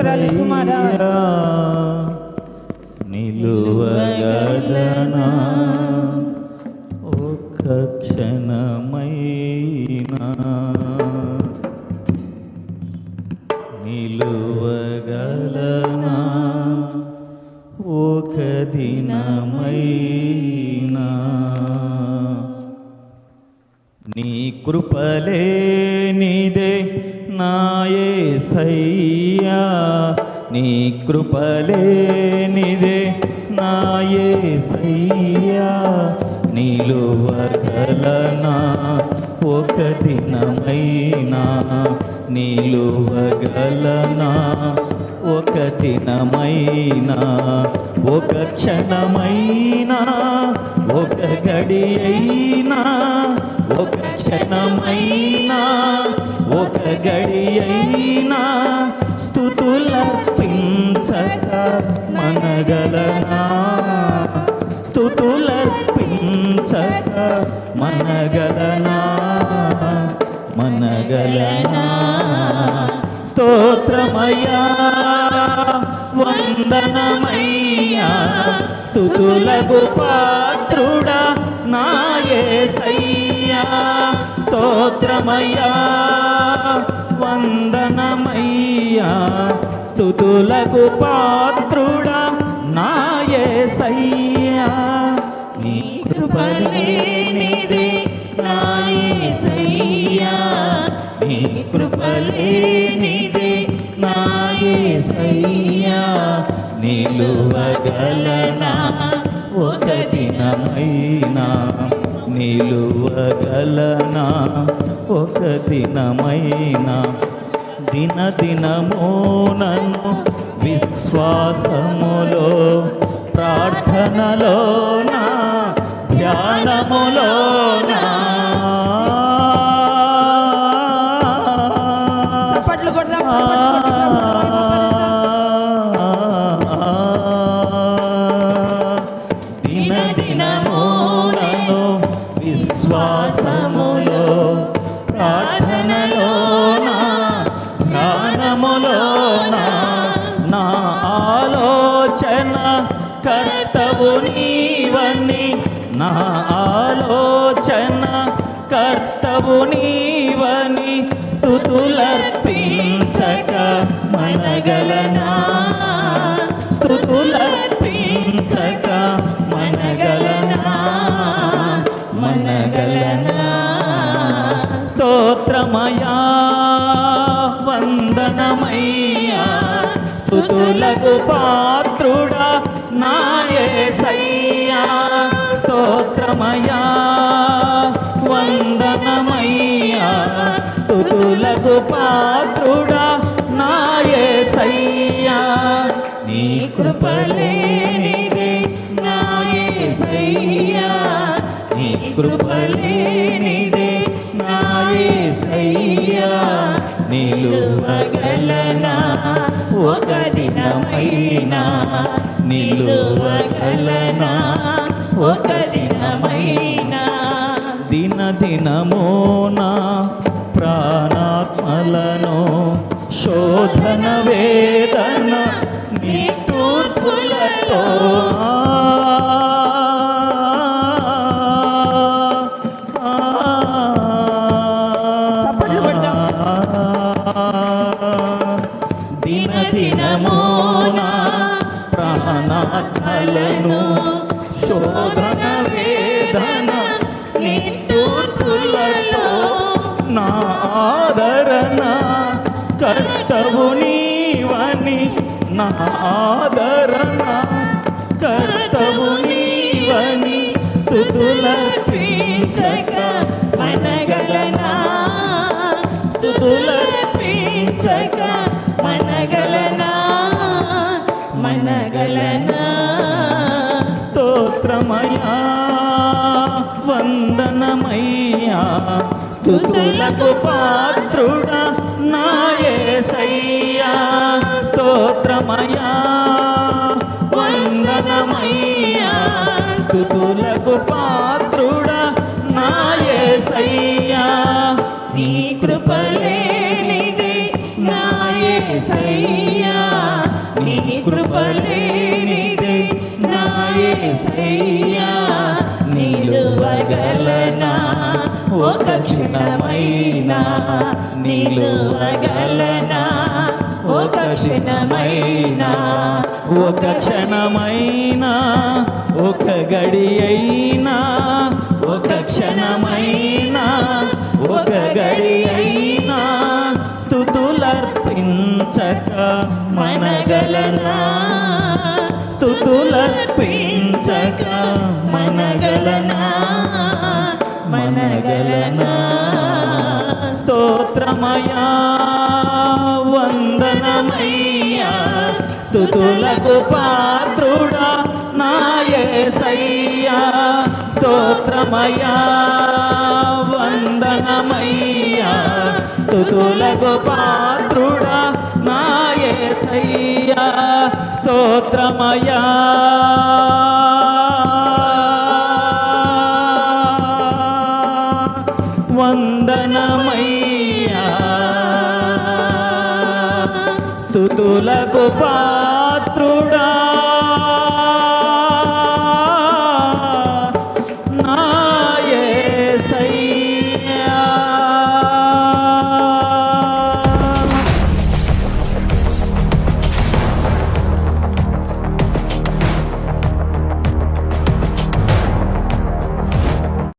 సంవత్సరాలు సుమారా. నిలువగలనా? ఒక్క క్షణమైనా? నీ కృపలే నిదే నాయే సయ్యా. నీ కృపలే నిదే నాయే సయ్యా. నిలువగలనా ఒక దినమైనా నిలువగలనా ఒక దినమైనా ఒక క్షణమైనా? ఒక గడి గడియైనా స్థుతులర్పించక మనగలనా? స్థుతులర్పించక మనగలనా? మనగలనా? స్తోత్రమయ్యా వందనమయ్యా తుతులకు పాత్రుడా నాయసయ్యా స్తోత్రమయ్యా. వందనమయ్యా. స్తుతులకు పాత్రుడా నాయసయ్యా నీ కృపలేనిదే నాయసయ్యా నీ కృపలేనిదే నాయసయ్యా నిలువగలనా? ఒక దినమైనా. నిలువగలనా? ఒక దినమైనా దిన దినము నన్ను విశ్వాసములో ప్రార్థనలోనా ధ్యానములోనా. దిన దినము నన్ను విశ్వాసములో నీవని నా ఆలోచన కర్తవు నీవని స్థుతులర్పించక మనగలనా? స్థుతులర్పించక మనగలనా? మనగలనా? స్తోత్రమయా వందనమయ్యా స్థుతులకు పాత్రుడా స్థుతులకు పాత్రుడా నాయసయ్యా నీ కృపలేనిదే నాయసయ్యా నీ కృపలేనిదే నాయసయ్యా నిలువగలనా ఒక దినమైనా. నిలువగలనా ఒక దినమైనా. దిన దినమోనా ప్రాణాత్మలను శోధన వేదన నీ తూర్పులతో చప్పట్లు కొడదాం. దిన దినమోనా ప్రాణాత్మలను శోధన ఆదరణ కర్తవు నీవని నా ఆదరణ. కర్తవు నీవని స్థుతులర్పించక మనగలనా? స్థుతులర్పించక మనగలనా? మనగలనా? స్తోత్రమయా వందనమయ్యా స్థుతులకు పాత్రుడా నాయసయ్యా స్తోత్రమయా వందనమయ్యా స్థుతులకు పాత్రుడా నాయసయ్యా నీ కృపలేనిదే నాయసయ్యా నిలువలేనిదే నా యేసయ్యా నిలువగలనా ఒక క్షణమైనా నిలువగలనా ఒక క్షణమైనా ఒక క్షణమైనా ఒక గడి అయినా? ఒక క్షణమైనా ఒక గడి అయినా? స్థుతులర్పించక మనగలనా? స్థుతులర్పించక మనగలనా? మనగలన? స్తోత్రమయా వందనమయ్యా. స్థుతులకు పాత్రుడా నాయసయ్యా స్తోత్రమయా వందనమయ్యా. స్థుతులకు పాత్రుడా నాయసయ్యా స్తోత్రమయా స్థుతులకు పాత్రుడా.